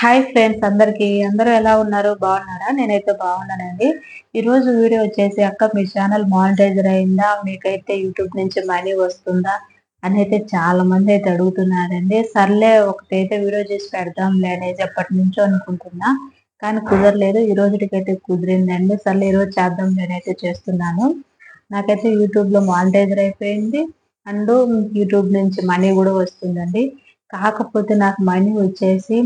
Hi friends అందరికి. అందరూ ఎలా ఉన్నారు? బాగున్నారా? నేనైతే బాగున్నానండి. ఈరోజు వీడియో వచ్చేసి అక్క మీ ఛానల్ మానిటైజర్ అయిందా? మీకైతే యూట్యూబ్ నుంచి మనీ వస్తుందా? అని అయితే చాలా మంది అయితే అడుగుతున్నారండి. సర్లే ఒకటైతే వీడియో చేసి పెడదాంలే అనేది ఎప్పటి నుంచో అనుకుంటున్నా. కానీ కుదరలేదు. ఈ రోజుకైతే కుదిరిందండి. సర్లే ఈరోజు చేద్దాం అయితే చేస్తున్నాను. నాకైతే యూట్యూబ్లో మానిటైజర్ అయిపోయింది. అండ్ యూట్యూబ్ నుంచి మనీ కూడా వస్తుందండి. కాకపోతే నాకు మనీ వచ్చేసి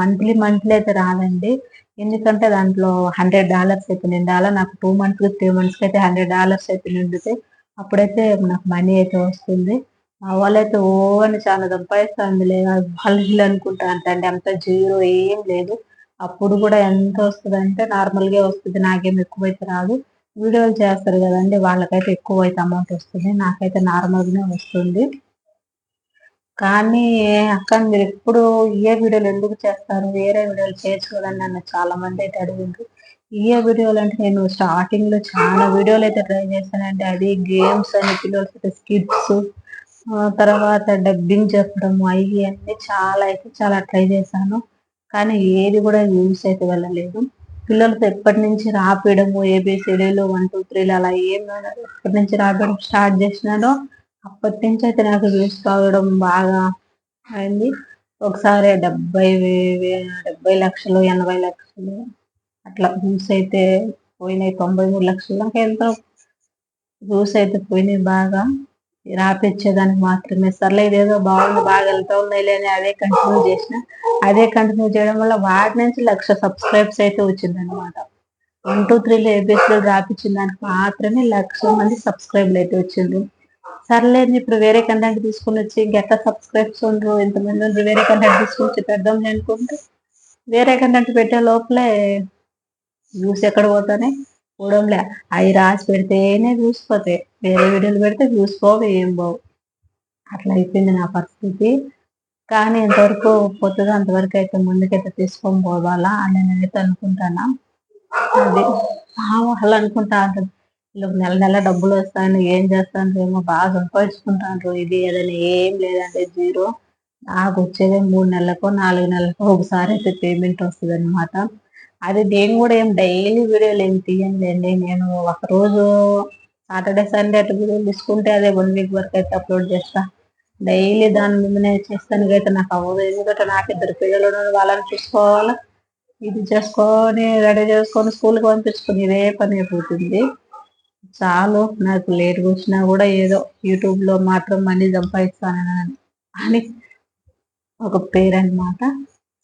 మంత్లీ మంత్లీ అయితే రాదండి. ఎందుకంటే దాంట్లో హండ్రెడ్ డాలర్స్ అయితే నిండాలా నాకు టూ మంత్స్ త్రీ మంత్స్కి అయితే హండ్రెడ్ డాలర్స్ అయితే నిండితే అప్పుడైతే నాకు మనీ అయితే వస్తుంది. వాళ్ళైతే ఓ అని చాలా సంపాదిస్తుంది లేదా వాళ్ళు అనుకుంటా అండి. అంత జీరో ఏం లేదు. అప్పుడు కూడా ఎంత వస్తుంది అంటే నార్మల్గా వస్తుంది. నాకేం ఎక్కువైతే రాదు. వీడియోలు చేస్తారు కదండి. వాళ్ళకైతే ఎక్కువ అయితే అమౌంట్ వస్తుంది. నాకైతే నార్మల్గానే వస్తుంది. కానీ అక్క మీరు ఎప్పుడు ఏ వీడియోలు ఎందుకు చేస్తారు? వేరే వీడియోలు చేయొచ్చు కదండి నన్ను చాలా మంది అయితే అడిగిండ్రు. ఏ వీడియోలు అంటే నేను స్టార్టింగ్లో చాలా వీడియోలు అయితే ట్రై చేశానంటే అది గేమ్స్ అని పిల్లలకి స్కిట్స్ తర్వాత డబ్బింగ్ చెప్పడం అవి అన్ని చాలా అయితే చాలా ట్రై చేశాను. కానీ ఏది కూడా యూస్ అయితే వెళ్ళలేదు. పిల్లలతో ఎప్పటి నుంచి రాపేయడము ఏబిసిడీలు వన్ టూ త్రీలు అలా ఏం ఎప్పటి నుంచి రాపేయడం స్టార్ట్ చేసినానో అప్పటి నుంచి అయితే నాకు జ్యూస్ తాగడం బాగా అయింది. ఒకసారి డెబ్బై డెబ్బై లక్షలు ఎనభై లక్షలు అట్లా జ్యూస్ అయితే పోయినాయి. తొంభై మూడు లక్షలు దాకా ఎంతో జ్యూస్ అయితే పోయినాయి బాగా. రాపిచ్చేదానికి మాత్రమే. సర్లే ఇదేదో బాగుంది బాగా వెళ్తా ఉన్నాయి లేని అదే కంటిన్యూ చేసిన. అదే కంటిన్యూ చేయడం వల్ల వాటి నుంచి లక్ష సబ్స్క్రైబ్స్ అయితే వచ్చింది అనమాట వన్ టూ త్రీలో ఏబిఎస్లో రాపించిన దానికి మాత్రమే లక్ష మంది సబ్స్క్రైబ్లు అయితే వచ్చింది సర్లేదు ఇప్పుడు వేరే కంటెంట్ తీసుకుని వచ్చి గెట్ట సబ్స్క్రైబ్స్ ఉండరు ఇంతమంది వేరే కంటెంట్ తీసుకుని వచ్చి పెడదాం అనుకుంటే వేరే కంటెంట్ పెట్టే లోపలే వ్యూస్ ఎక్కడ పోతానే పోవడంలే. అవి రాసి పెడితేనే వ్యూస్ పోతాయి. వేరే వీడియోలు పెడితే వ్యూస్ పోవు ఏం పోవు. అట్లా అయిపోయింది నా పరిస్థితి. కానీ ఎంతవరకు పోతుందో అంతవరకు అయితే ముందుకైతే తీసుకొని పోవాలా అని నేనైతే అనుకుంటానా. అది అనుకుంటా అంటారు. వీళ్ళకి నెల నెల డబ్బులు వస్తాను ఏం చేస్తాను ఏమో బాగా సంపాదించుకుంటాను ఇది ఏదైనా ఏం లేదంటే జీరో. నాకు వచ్చేది మూడు నెలలకు నాలుగు నెలలకు ఒకసారి అయితే పేమెంట్ వస్తుంది అనమాట అది నేను కూడా ఏం డైలీ వీడియోలు ఏం తీయండి నేను ఒకరోజు సాటర్డే సండే అటు వీడియోలు తీసుకుంటే అదే వన్ వీక్ వరకు అయితే అప్లోడ్ చేస్తా. డైలీ దాని మీదనే చేస్తానికి అయితే నాకు అవ్వదు. ఎందుకంటే నాకు ఇద్దరు పిల్లలు వాళ్ళని చూసుకోవాలి? ఇది చేసుకొని రెడీ చేసుకొని స్కూల్కి పంపించుకుని ఇదే పని అయిపోతుంది. చాలు నాకు లేట్ వచ్చినా కూడా ఏదో యూట్యూబ్లో మాత్రం మనీ సంపాదిస్తానని అని ఒక పేరెంట్ మాట.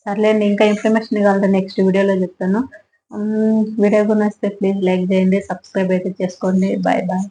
సర్లేండి ఇంకా ఇన్ఫర్మేషన్ ఇవ్వాలి నెక్స్ట్ వీడియోలో చెప్తాను. వీడియో కూడా ప్లీజ్ లైక్ చేయండి సబ్స్క్రైబ్ అయితే చేసుకోండి. Bye bye.